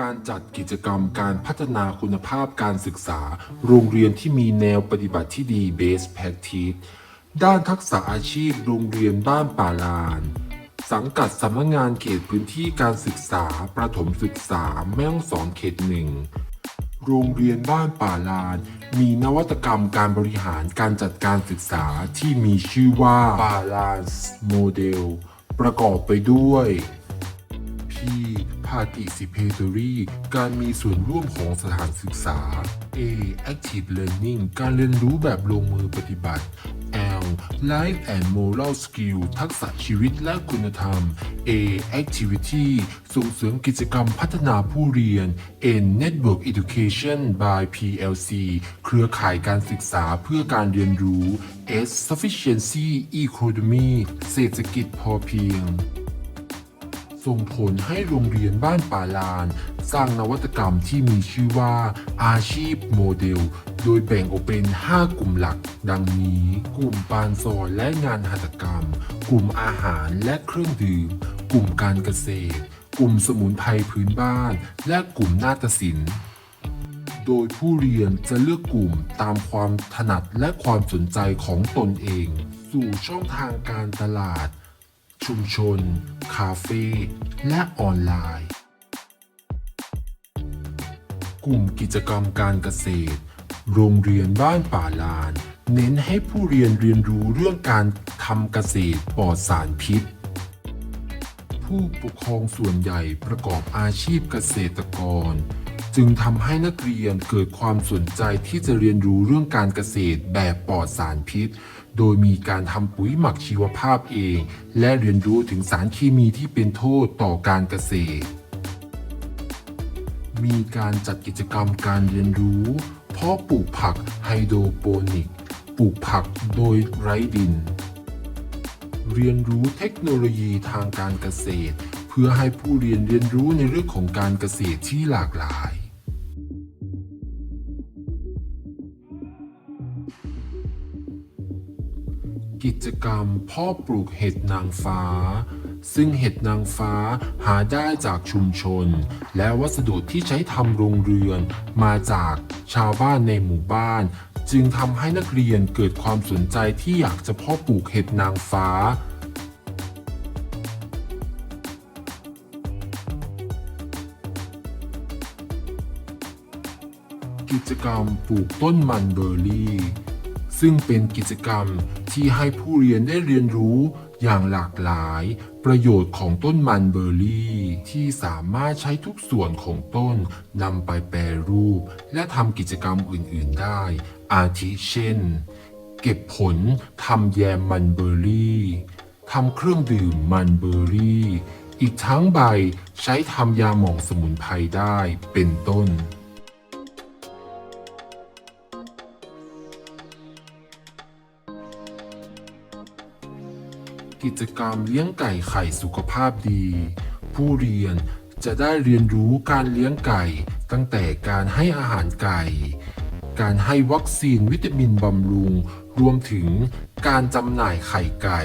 การจัดกิจกรรมการพัฒนาคุณภาพการศึกษา โรงเรียนที่มีแนวปฏิบัติที่ดี Best Practice ด้านทักษะอาชีพโรงเรียนบ้านป่าลาน สังกัดสำนักงานเขตพื้นที่การศึกษา ประถมศึกษาแม่ฮ่องสอนเขตหนึ่งโรงเรียนบ้านป่าลาน มีนวัตกรรมการบริหารการจัดการศึกษาที่มีชื่อว่า Balance Model ประกอบไปด้วย P Participatory การมีส่วนร่วมของสถานศึกษา A Active Learning การเรียนรู้แบบลงมือปฏิบัติ L Life and Moral Skill ทักษะชีวิตและคุณธรรม A Activity ส่งเสริมกิจกรรมพัฒนาผู้เรียน N Network Education by PLC เครือข่ายการศึกษาเพื่อการเรียนรู้ S Sufficiency Economy เศรษฐกิจพอเพียง ส่งผลให้โรงเรียนบ้านป่าลาน สร้างนวัตกรรมที่มีชื่อว่าอาชีพโมเดล โดยแบ่งออกเป็น 5 กลุ่มหลัก ดังนี้ กลุ่มปานซอยและงานหัตถกรรม กลุ่มอาหารและเครื่องดื่ม กลุ่มการเกษตร กลุ่มสมุนไพรพื้นบ้าน และกลุ่มนาฏศิลป์โดยผู้เรียนจะเลือกกลุ่มตามความถนัดและความสนใจของตนเอง สู่ช่องทางการตลาด ชุมชน คาเฟ่และออนไลน์ กลุ่มกิจกรรมการเกษตร โรงเรียนบ้านป่าลาน เน้นให้ผู้เรียนเรียนรู้เรื่องการทำเกษตรปลอดสารพิษ ผู้ปกครองส่วนใหญ่ประกอบอาชีพเกษตรกร จึงทำให้นักเรียนเกิดความสนใจที่จะเรียนรู้เรื่องการเกษตรแบบปลอดสารพิษ โดยมีการทำปุ๋ยหมักชีวภาพเอง และเรียนรู้ถึงสารเคมีที่เป็นโทษต่อการเกษตร มีการจัดกิจกรรมการเรียนรู้เพาะปลูกผักไฮโดรโปนิก ปลูกผักโดยไร้ดิน เรียนรู้เทคโนโลยีทางการเกษตร เพื่อให้ผู้เรียนเรียนรู้ในเรื่องของการเกษตรที่หลากหลาย กิจกรรมพ่อปลูกเห็ดนางฟ้า ซึ่งเห็ดนางฟ้าหาได้จากชุมชน และวัสดุที่ใช้ทำโรงเรือน มาจากชาวบ้านในหมู่บ้าน จึงทำให้นักเรียนเกิดความสนใจที่อยากจะพาะปลูกเห็ดนางฟ้ากิจกรรมปลูกต้นมันเบอร์รี่ ซึ่งเป็นกิจกรรมที่ให้ผู้เรียนได้เรียนรู้อย่างหลากหลาย ประโยชน์ของต้นมันเบอร์รี่ ที่สามารถใช้ทุกส่วนของต้นนำไปแปรรูป และทำกิจกรรมอื่น ๆ ได้ อาทิเช่น เก็บผลทำแยมมันเบอร์รี่ทำเครื่องดื่มมันเบอร์รี่ อีกทั้งใบใช้ทำยาหมองสมุนไพรได้เป็นต้น กิจกรรมเลี้ยงไก่ไข่สุขภาพดี ผู้เรียนจะได้เรียนรู้การเลี้ยงไก่ตั้งแต่การให้อาหารไก่ การให้วัคซีนวิตามินบำรุง รวมถึงการจำหน่ายไข่ไก่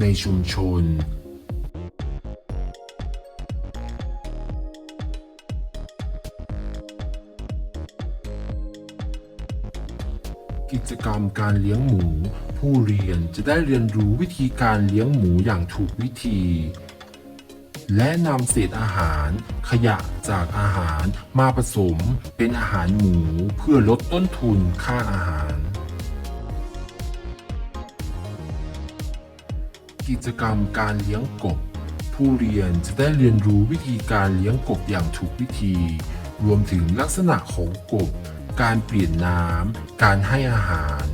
ในชุมชน กิจกรรมการเลี้ยงหมู ผู้เรียนจะได้เรียนรู้วิธีการเลี้ยงหมูอย่างถูกวิธี และนำเศษอาหาร ขยะจากอาหารมาผสมเป็นอาหารหมูเพื่อลดต้นทุนค่าอาหาร กิจกรรมการเลี้ยงกบ ผู้เรียนจะได้เรียนรู้วิธีการเลี้ยงกบอย่างถูกวิธี รวมถึงลักษณะของกบ การเปลี่ยนน้ำการให้อาหาร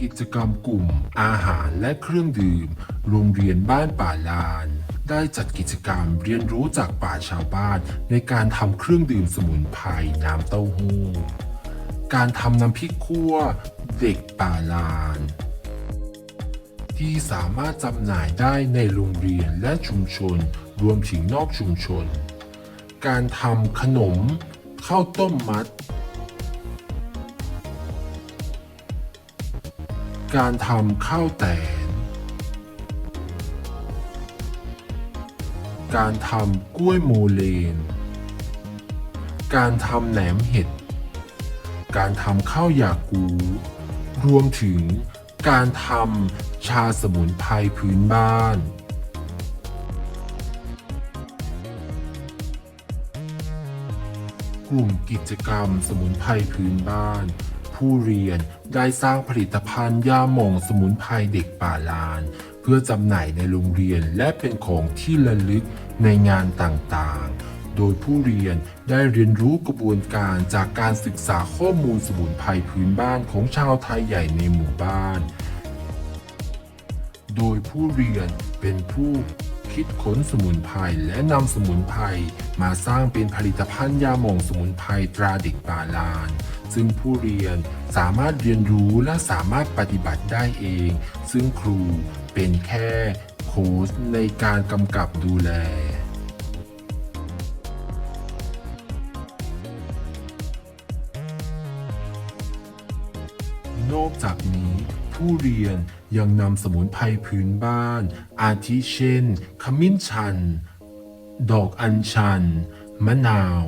กิจกรรมกลุ่ม อาหารและเครื่องดื่ม โรงเรียนบ้านป่าลาน ได้จัดกิจกรรมเรียนรู้จากป่าชาวบ้านในการทำเครื่องดื่มสมุนไพรน้ำเต้าหู้ การทำน้ำพริกคั่วเด็กป่าลาน ที่สามารถจำหน่ายได้ในโรงเรียนและชุมชนรวมถึงนอกชุมชน การทำขนมข้าวต้มมัด การทำข้าวแตน การทำกล้วยโมเลน การทำแหนมเห็ด การทำข้าวยากู รวมถึงการทำชาสมุนไพรพื้นบ้านกลุ่มกิจกรรมสมุนไพรพื้นบ้าน ผู้เรียนได้สร้างผลิตภัณฑ์ยาหม่องสมุนไพรเด็กป่าลาน เพื่อจำหน่ายในโรงเรียนและเป็นของที่ระลึกในงานต่างๆ โดยผู้เรียนได้เรียนรู้กระบวนการจากการศึกษาข้อมูลสมุนไพรพื้นบ้านของชาวไทยใหญ่ในหมู่บ้าน โดยผู้เรียนเป็นผู้คิดค้นสมุนไพรและนำสมุนไพรมาสร้างเป็นผลิตภัณฑ์ยาหม่องสมุนไพรตราเด็กป่าลาน ซึ่งผู้เรียนสามารถเรียนรู้และสามารถปฏิบัติได้เอง ซึ่งครูเป็นแค่โค้ชในการกำกับดูแลนอกจากนี้ผู้เรียนยังนำสมุนไพรพื้นบ้าน อาทิเช่น ขมิ้นชัน ดอกอัญชัน มะนาว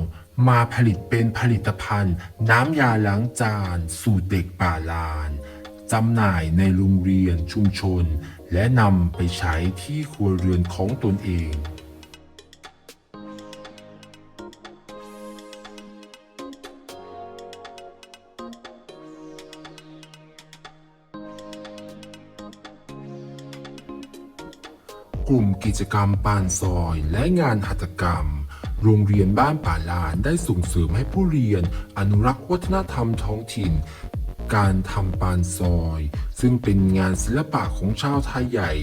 มาผลิตเป็นผลิตภัณฑ์ น้ำยาล้างจาน สูตรเด็กป่าลานจำหน่ายในโรงเรียนชุมชน และนำไปใช้ที่ครัวเรือนของตนเองกลุ่มกิจกรรมปานซอยและงานหัตถกรรม โรงเรียนบ้านป่าลานได้ส่งเสริมให้ผู้เรียนอนุรักษ์วัฒนธรรมท้องถิ่น การทำปานซอย ซึ่งเป็นงานศิลปะของชาวไทยใหญ่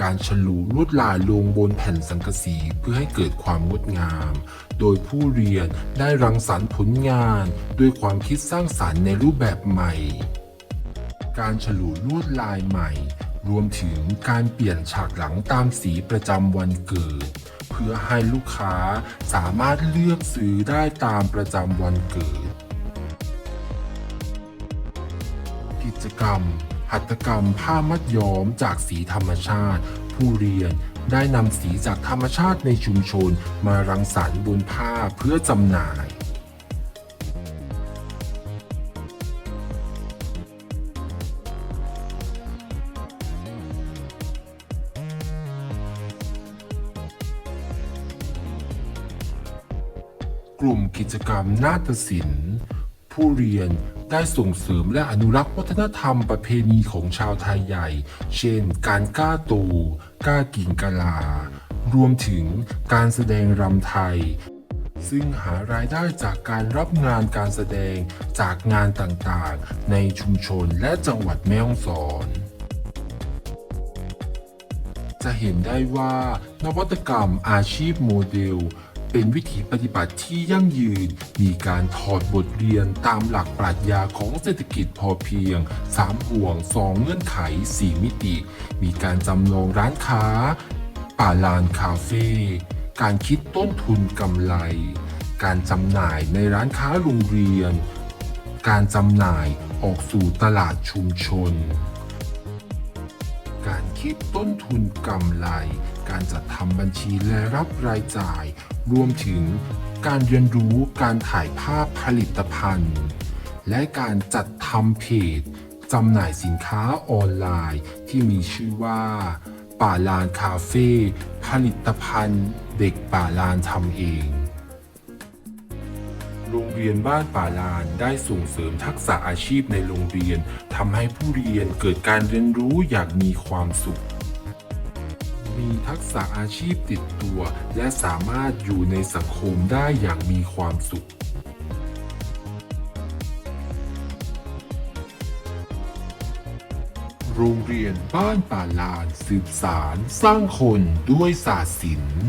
การฉลูลวดลายลงบนแผ่นสังกะสีเพื่อให้เกิดความงดงาม โดยผู้เรียนได้รังสรรค์ผลงานด้วยความคิดสร้างสรรค์ในรูปแบบใหม่ การฉลูลวดลายใหม่ รวมถึงการเปลี่ยนฉากหลังตามสีประจำวันเกิด เพื่อให้ลูกค้าสามารถเลือกซื้อได้ตามประจำวันเกิด กิจกรรม หัตถกรรมผ้ามัดย้อมจากสีธรรมชาติ ผู้เรียนได้นำสีจากธรรมชาติในชุมชนมารังสรรค์บนผ้าเพื่อจำหน่าย กลุ่มกิจกรรมนาฏศิลป์ ผู้เรียนได้ส่งเสริมและอนุรักษ์วัฒนธรรมประเพณีของชาวไทยใหญ่ เช่น การก้าตูก้ากิ่งกะลา รวมถึงการแสดงรำไทย ซึ่งหารายได้จากการรับงานการแสดงจากงานต่างๆ ในชุมชนและจังหวัดแม่ฮ่องสอนจะเห็นได้ว่านวัตกรรมอาชีพโมเดล เป็นวิธีปฏิบัติที่ยั่งยืน มีการถอดบทเรียนตามหลักปรัชญาของเศรษฐกิจพอเพียง 3 ห่วง 2 เงื่อนไข 4 มิติ มีการจำลองร้านค้า ป่าลานคาเฟ่ การคิดต้นทุนกำไร การจำหน่ายในร้านค้าโรงเรียน การจำหน่ายออกสู่ตลาดชุมชนการคิดต้นทุนกำไร การจัดทำบัญชีและรับรายจ่าย รวมถึงการเรียนรู้การถ่ายภาพผลิตภัณฑ์ และการจัดทำเพจจำหน่ายสินค้าออนไลน์ที่มีชื่อว่า ป่าลานคาเฟ่ผลิตภัณฑ์ เด็กป่าลานทำเอง โรงเรียนบ้านป่าลานได้ส่งเสริมทักษะอาชีพในโรงเรียนทำให้ผู้เรียนเกิดการเรียนรู้อย่างมีความสุข มีทักษะอาชีพติดตัว และสามารถอยู่ในสังคมได้อย่างมีความสุขโรงเรียนบ้านป่าลาน สืบสาร สร้างคนด้วยศาสตร์ศิลป์